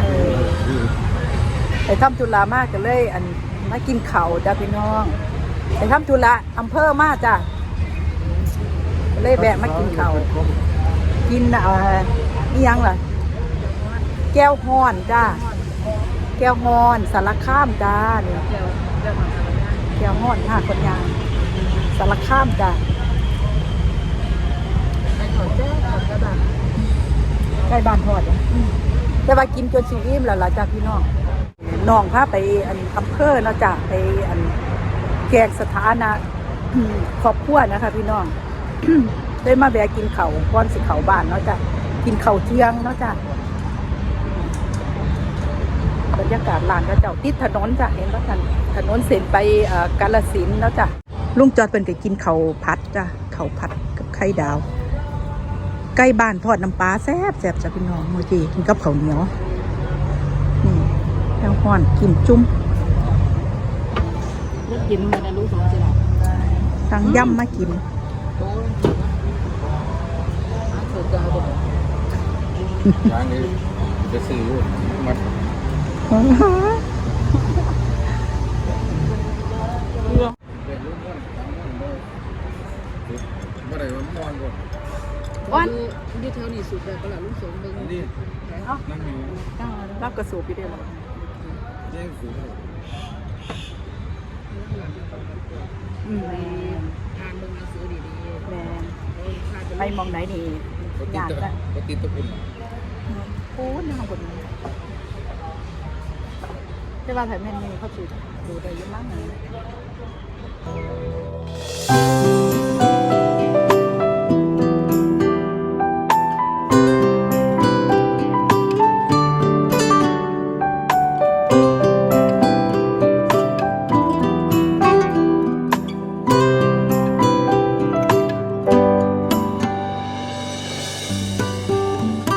เออไปทำธุระมากกันเลย อันมากินเขาจ้าพี่น้องไปทำธุระอำเภอมากจ้ะเลยแวะมากินเขากินอ่อนี่ยังล่ะ แก้วฮอนจ้าแก้วฮอนสารข้ามจ้าเนี่ยแก้วฮอนห้าคนยางสารข้ามจ้า ใกล้บ้านทอดอะแต่ว่ากินจนสิอิ่มแล้วล่ะจ้าพี่น้องน้องพาไปอันอำเภอเนาะจ้ะไปอันแกงสถานะครอบครัวนะคะ พี่น้องได้มาแวะกินเขาก้อนสิเขาบ้านเนาะจ้ะกินเขาเที่ยงเนาะจ้ะบรรยากาศลานก็เจ้าติดถนนจ้ะเห็นแล้วกันถนนเส้นไปอ่อกาลสินธุ์แล้วจ้ะลุงจอดเป็นไปกินเขาวผัดจ้ะเขาวผัดกับไข่ดาว ใกล้บ้านทอดน้ำปลาแซ่บแซ่บจ้ะพี่น้องโมจีกินกับข้าวเหนียวนี่แล้วห่อนกินจุ้มรถกินมาได้รู้สองสิหรอสั่งย่ำมากินโอ้ยสุดยอดเลยร้านนี้จะซื้ออยู่มาเป็นรุ่นม่วนเมื่อไหร่มันม่วนก่อน วันดีเทลนี่สุดเลยก็ละลูกสงเบิ้งนนี้เอ้านั่งอยู่รับกระสูบไปเดียวแย่งสูงอืมอ่านเบิ้งหนังสือดีแม่ๆไปมองไหนนี่ปกอยากจะปกติตะกุนโอ้หน้าบนแต่ว่าถ่ายแม่นนี่เขาสูดดูได้เยอะมากเลย